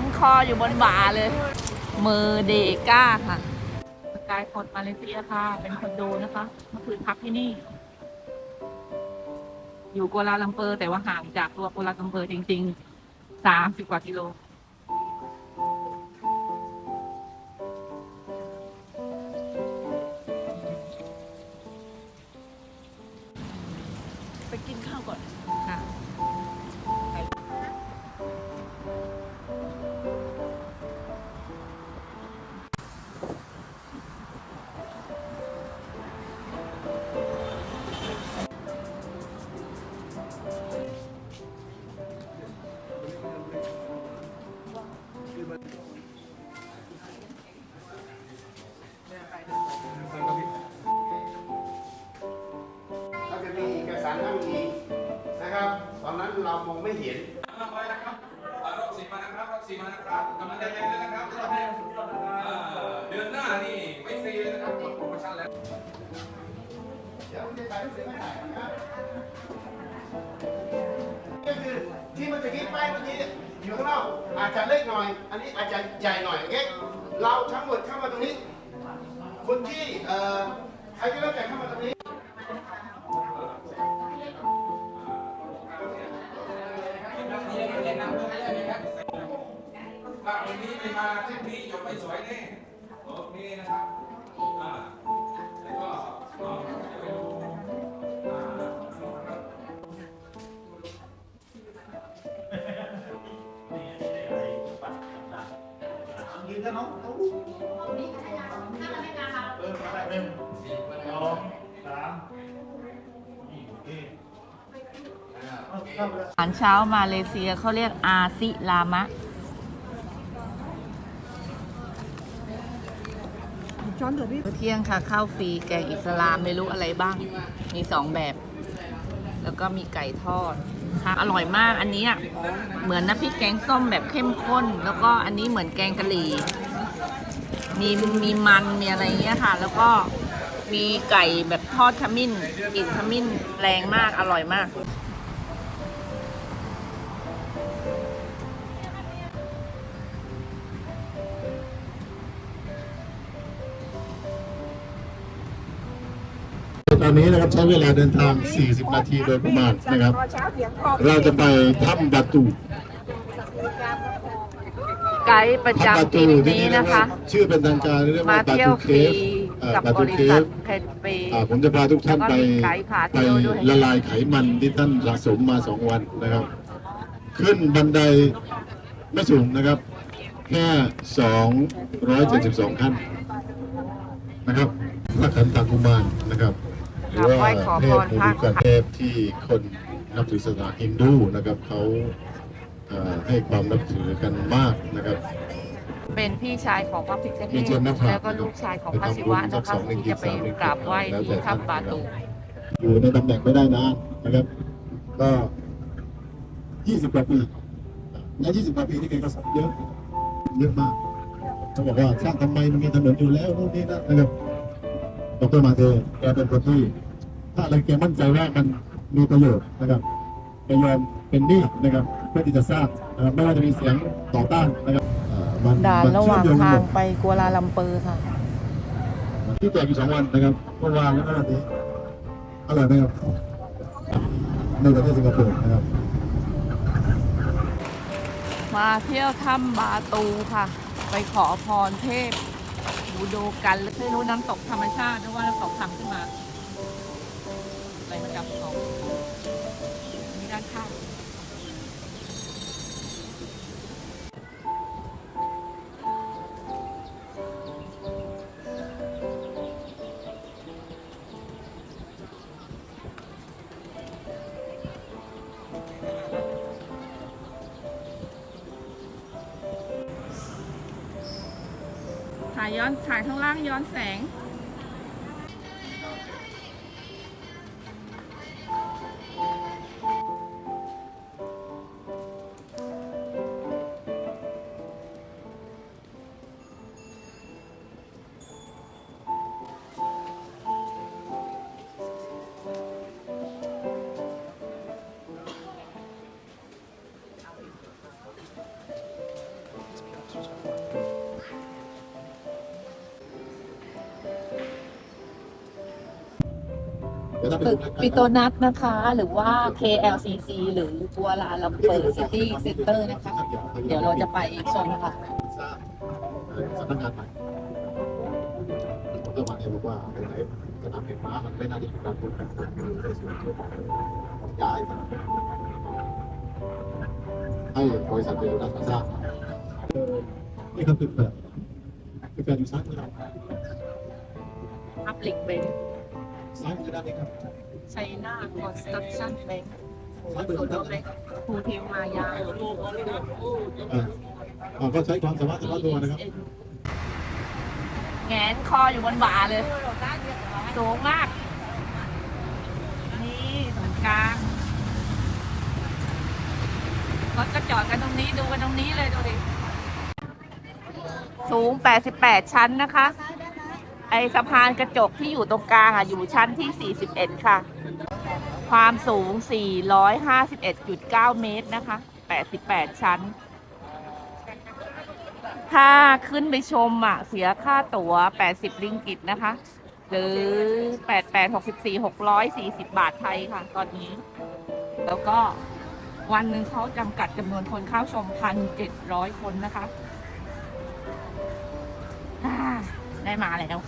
นคออยู่บนบ่าเลย เมอร์เดก้าค่ะสกายพอร์ตมาเลเซียค่ะ เป็นคอนโดนะคะเมื่อคืนพักที่นี่ อยู่กัวลาลัมเปอร์แต่ว่าห่างจากตัวกัวลาลัมเปอร์จริงๆสามสิบกว่ากิโล เรามองไม่เห็นมาไปนะครับอ่ารอบสี่มานะครับรอบสี่มานะครับกำลังใจเย็นเลยนะครับรอบนี้อ่าเดือนหน้านี่ไม่ฟรีเลยนะครับหมดโปรโมชั่นแล้ว เดี๋ยวคุณจะถ่ายรูปเสร็จไม่ถ่ายนะครับก็คือที่มันจะคิดไปเมื่อกี้อยู่ข้างนอกอาจจะเล็กหน่อย อันนี้อาจจะใหญ่หน่อยโอเคเราทั้งหมดเข้ามาตรงนี้คนที่เอ่อใครก็แล้วแต่เข้ามาตรงนี้ ไม่มาทริปนี้จบไม่สวยแน่โอเคนะครับอ่าแล้วก็อ่าเดี๋ยวไปดูอ่าครับยืนกันน้องเออไปหนึ่งสองสามนี่โอเคเอาเข้าไปเลยอาหารเช้ามาเลเซียเขาเรียกอาซิลามะ มื้อเที่ยงค่ะ ข้าวฟรีแกงอิสลามไม่รู้อะไรบ้าง มีสองแบบ แล้วก็มีไก่ทอดค่ะอร่อยมากอันนี้อะเหมือนน้ำพริกแกงส้มแบบเข้มข้น แล้วก็อันนี้เหมือนแกงกะหรี่มีมีมันมีอะไรเงี้ยค่ะ แล้วก็มีไก่แบบทอดขมิ้นกลิ่นขมิ้นแรงมากอร่อยมาก ตอนนี้นะครับใช้เวลาเดินทาง 40 นาทีโดยประมาณนะครับ เราจะไปถ้ำบาตูไกด์ประถ้ำบาจำทตูริปที่นี้นี่เรียกนะคะว่าชื่อเป็นทางการเรียกมาว่าบาเที่ยวตูฟเครีฟอ่ากับบาตูริเคษัทฟเพนเปอ่าผมจะพาทุกท่านไปแล้วก็มีไกด์พาเที่ไปยวด้วยละลายไขมันที่ท่านสะสมมาสองวันนะครับ ขึ้นบันไดไม่สูงนะครับ แค่ 272 ขั้นนะครับพระขันตากุมารนะครับ หรือว่าเทพมูลิกาเทพที่คนนับถือศาสนาฮินดูนะครับเขาเอ่อให้ความนับถือกันมากนะครับ เป็นพี่ชายของพระพิฆเนมีศเจนนะครับแล้วก็ลูกชายของพระศิวะนะคะที่จะไปกราบไหว้ที่ถ้ำบาตูอยู่ในตำแหน่งไม่ได้นานนะครับ ก็20กว่าปีใน20กว่าปีที่แกก็สอนเยอะเยอะมากเขาบอกว่าสร้างทำไมมันมีถนนอยู่แล้วนู่นนี่นั่นนะครับ ดรมาเทแกเป็นคนที่ ถ้าอะไรแกมั่นใจว่ามันมีประโยชน์นะครับแกยอมเป็นหนี้นะครับ เพื่อที่จะสร้างนะครับไม่ว่าจะมีเสียงต่อต้านนะครับเอ่อมันด่านมันระหว่างเชื่อมโยทางกันหมดไปกัวลาลัมเปอร์ค่ะที่แจกอยู่สองวันนะครับเมื่อวานแล้วก็วันนี้อร่อยไหมครับในประเทศสิงคโปร์นะครับ มาเที่ยวถ้ำบาตูค่ะ ไปขอพรเทพบูโดูกันแล้วไม่รู้น้ำตกธรรมชาติหรือว่าน้ำตกทำขึ้นมา ย้อนถ่ายข้างล่างย้อนแสง ตึดูกใล้ๆปิโตนัทนะคะ หรือว่า KLCC หรือกัวลาลัมเปอร์ซิตี้เซ็นเตอร์นะคะ เดี๋ยวเราจะไปชมค่ะสำนักงานใหม่ผมก็มาเนี่ยบอกว่าตรงไหนสนามแข่งม้ามันไม่น่าจะเป็นการพูดกันในส่วนของย้ายให้บริษัทเดียวกันมาสร้างนี่ครับตึกแบบตึกแบบอยู่ซ้ายมือเรา Public Bank ซ้ายมือด้านนี้ครับ China Construction Bank ซ้ายมือโซด้านโลนี้แบงคูเทลมายา อ่าอ่าก็ใช้ความสามารถเฉพาะตัวนะครับ แงนคออยู่บนบ่าเลย สูงมาก นี่ตรงกลางรถก็จอดกันตรงนี้ดูกันตรงนี้เลยดูดิ สูง 88 ชั้นนะคะ ไอสะพานกระจกที่อยู่ตรงกลางอะอยู่ชั้นที่ 41 ค่ะ ความสูง 451.9 เมตรนะคะ 88 ชั้น ถ้าขึ้นไปชมอะ เสียค่าตั๋ว 80ลิงกิตนะคะ หรือ 88 64 640 บาทไทยค่ะ ตอนนี้ แล้วก็วันหนึ่งเขาจำกัดจำนวนคนเข้าชม 1,700 คนนะคะได้มาแล้ว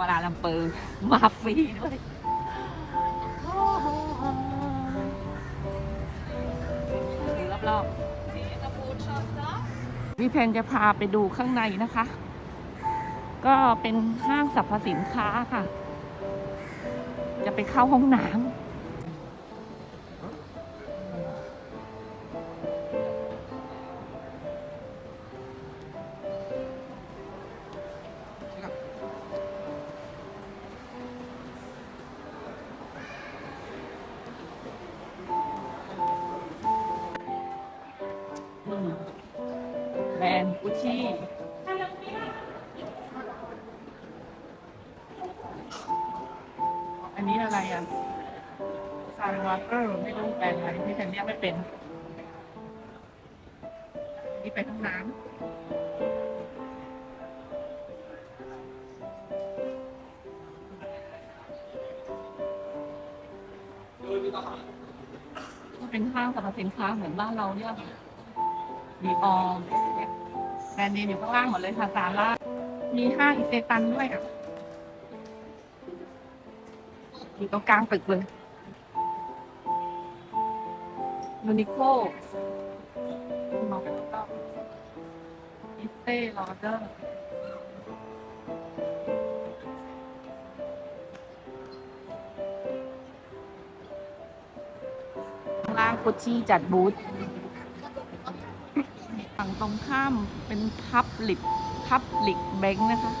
วลาลัมเปอร์มาฟรีด้วยดูรอบๆวิเพนจะพาไปดูข้างในนะคะ ก็เป็นห้างสรรพสินค้าค่ะ จะไปเข้าห้องน้ำ อันนี้อะไรอะซานวาเกอร์ไม่รู้แบรนด์อะไรที่ฉันเรียกไม่เป็น นี่ไปห้องน้ำก็เป็นห้างสรรพสินค้าเหมือนบ้านเราเนี่ยดีออมแบรนด์เนมอยู่ข้างล่างหมดเลยค่ะซาร่ามีห้างอิเซตันด้วยอะ อยู่ตรงกลางตึกเลยยูนิโคมองไปรอบอิสเต้ลอเดอร์ข้างล่างกุชชี่จัดบูธฝั่งตรงข้ามเป็นพับลิกพับลิกแบงค์นะคะ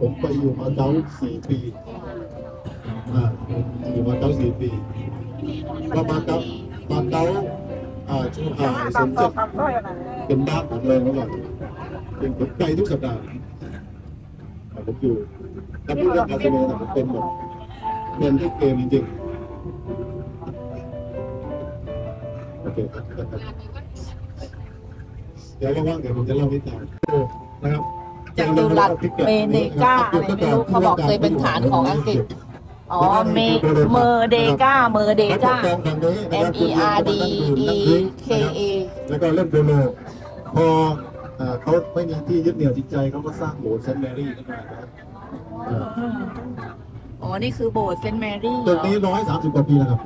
ผมไปอยู่มาเก๊าสี่ปีอ่าอยู่มาเก๊าสี่ปีก็มาเก๊ามาเก๊าอ่าช่วงอ่าสมเจ็ดเป็นบ้านผมเลยเมื่อก่อนเป็นผมไปทุกสัปดาห์อ่าผมอยู่ถ้าพูดเรื่องคาสิโนเนี่ยผมเป็นแบบเงินที่เกมจริงๆโอเคครับเดี๋ยวว่างๆเดี๋ยวผมจะเล่านิดหน่อยนะครับ จากดูรัดเมเนกาอะไรไม่รู้เขาบอกเคยเป็นฐานของอังกฤษ อ๋อเมเมอร์เดกาเมอร์เดกา M E R D E K A แล้วก็เล่นโดโลพอเอ่อเขาไม่มีที่ยึดเหนี่ยวจิตใจเขาก็สร้างโบสถ์เซนต์แมรี่ขึ้นมานะครับเอ่ออ๋อ นี่คือโบสถ์เซนต์แมรี่เหรตึกอนี้ร้อยสามสิบกว่าปีแล้วครับ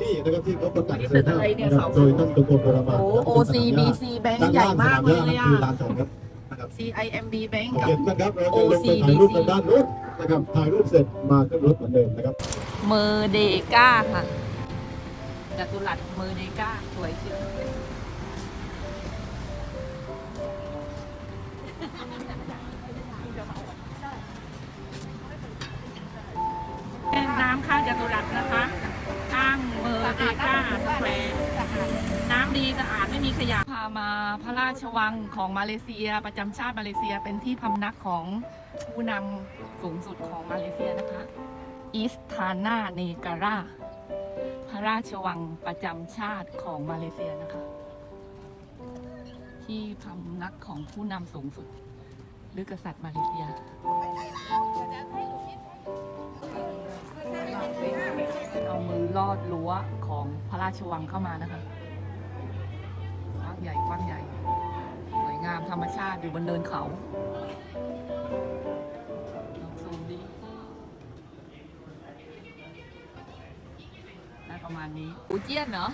ที่นะครับที่เขาประกาศนี่ตึกอะไรเนี่ยนะครับโดยท่านตุกรมโบราณโอ้ OCBC แบงค์ใหญ่มากเลยด้นอะ CIMB Bank โอกับเคนะครับเราจะลงไปถ่ายรูปทางด้านนู้นนะครับถ่ายรูปเสร็จมาขึ้นรถเหมือนเดิมนะครับ เมอร์เดกาค่ะจัตุรัสเมอร์เดกาสวยเชียวแม่น้ำข้างจัตุรัสนะคะ ข้างเมอร์เดกาสแควร์ น้ำดีสะอาดไม่มีขยะพามาพระราชวังของมาเลเซีย ประจำชาติมาเลเซียเป็นที่พำนักของผู้นำสูงสุดของมาเลเซียนะคะอิสทานาเนการาพระราชวังประจำชาติของมาเลเซียนะคะ ที่พำนักของผู้นำสูงสุด หรือกษัตริย์มาเลเซีย เอามือลอดรั้วของพระราชวังเข้ามานะคะกว้างใหญ่กว้างใหญ่สวยงามธรรมชาติอยู่บนเนินเขาลองซูมดิได้ประมาณนี้อูเจียนเหรอ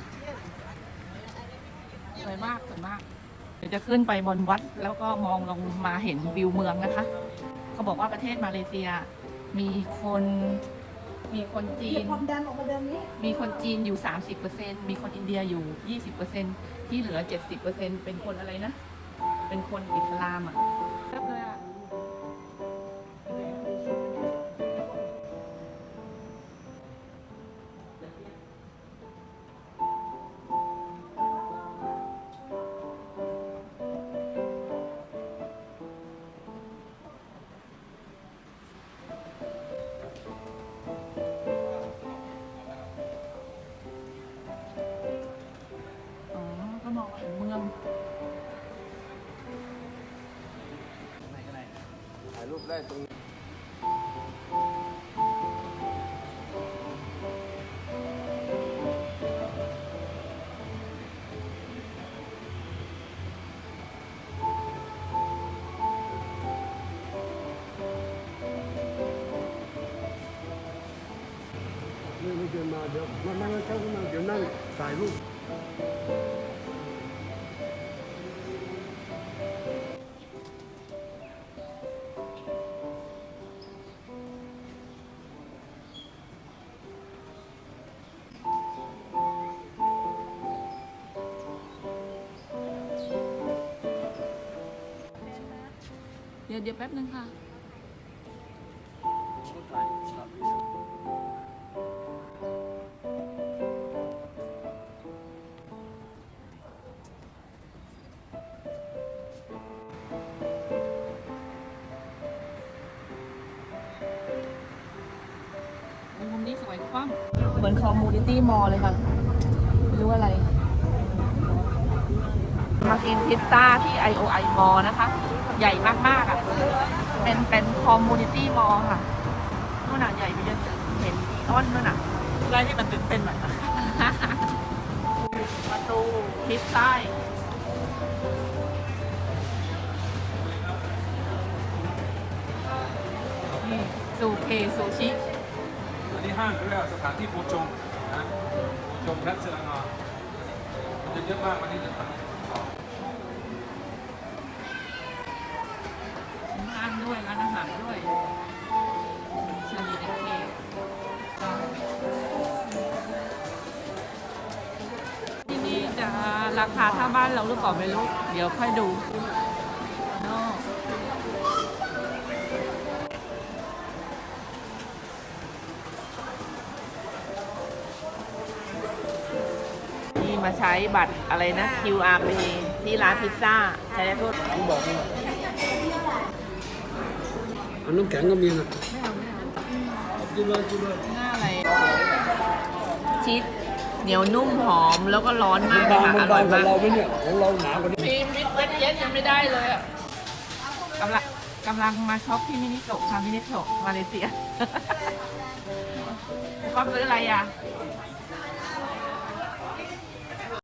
สวยมากสวยมาก เดี๋ยวจะขึ้นไปบนวัดแล้วก็มองลงมาเห็นวิวเมืองนะคะ เขาบอกว่าประเทศมาเลเซียมีคน มีคนจีน ความดันออกมาเดิมนี้มีคนจีนอยู่ 30%มีคนอินเดียอยู่ 20%ที่เหลือ 70%เป็นคนอะไรนะ เป็นคนอิสลามอะเริ่มเลยอะ รูปได้ตรงไม่ไม่เดินมาเดี๋ยวมานั่งข้างๆมาเดี๋ยวนั่งถ่ายรูป ดี๋ยวเดี๋ยวแป๊บนึงค่ะ มุมนี้สวยกว้างเหมือนคอมมูนิตี้มอลเลยค่ะไม่รู้อะไร มากินพิซซ่าที่ IOI มอนะคะ ใหญ่มากๆอะ เป็นเป็นคอมมูนิตี้มอลค่ะนู่นน่ะใหญ่ไปจนถึงเห็นอีออนนู่นน่ะอะไรที่มันตื่นเต้นหน่อยประตูทิศใต้นี่ซูเคซูชิอันนี้ห้างเขาเรียกว่าสถานที่ปูชมนะชมพระเสลงอมันจะเยอะมากวันนี้จะทำ ร้าน ด้วยร้านอาหารด้วยชอรี่เด็กเคกที่นี่จะราคาถ้าบ้านเราหรือเปล่าไม่รู้ เดี๋ยวค่อยดูนี่มาใช้บัตรอะไรนะ QR Pay ที่ร้านพิซซ่า ใช้ได้ทุกผมบอกว่ อันน้ำแข็งก็มีนะกินเลยกินเลยหน้าอะไร ชีสเหนียวนุ่มหอมแล้วก็ร้อนมากบางค่ะมัอนร่บาองยกว่ามากเราไหมเนี่ยของเราหนากว่านี้ฟิล์มวิทเวทเย็นยังไม่ได้เลยอะกำลังกำลังมาช็อปที่มินิโซะค่ะมินิโซะมาเลเซีย ก็ซื้ออะไรอะ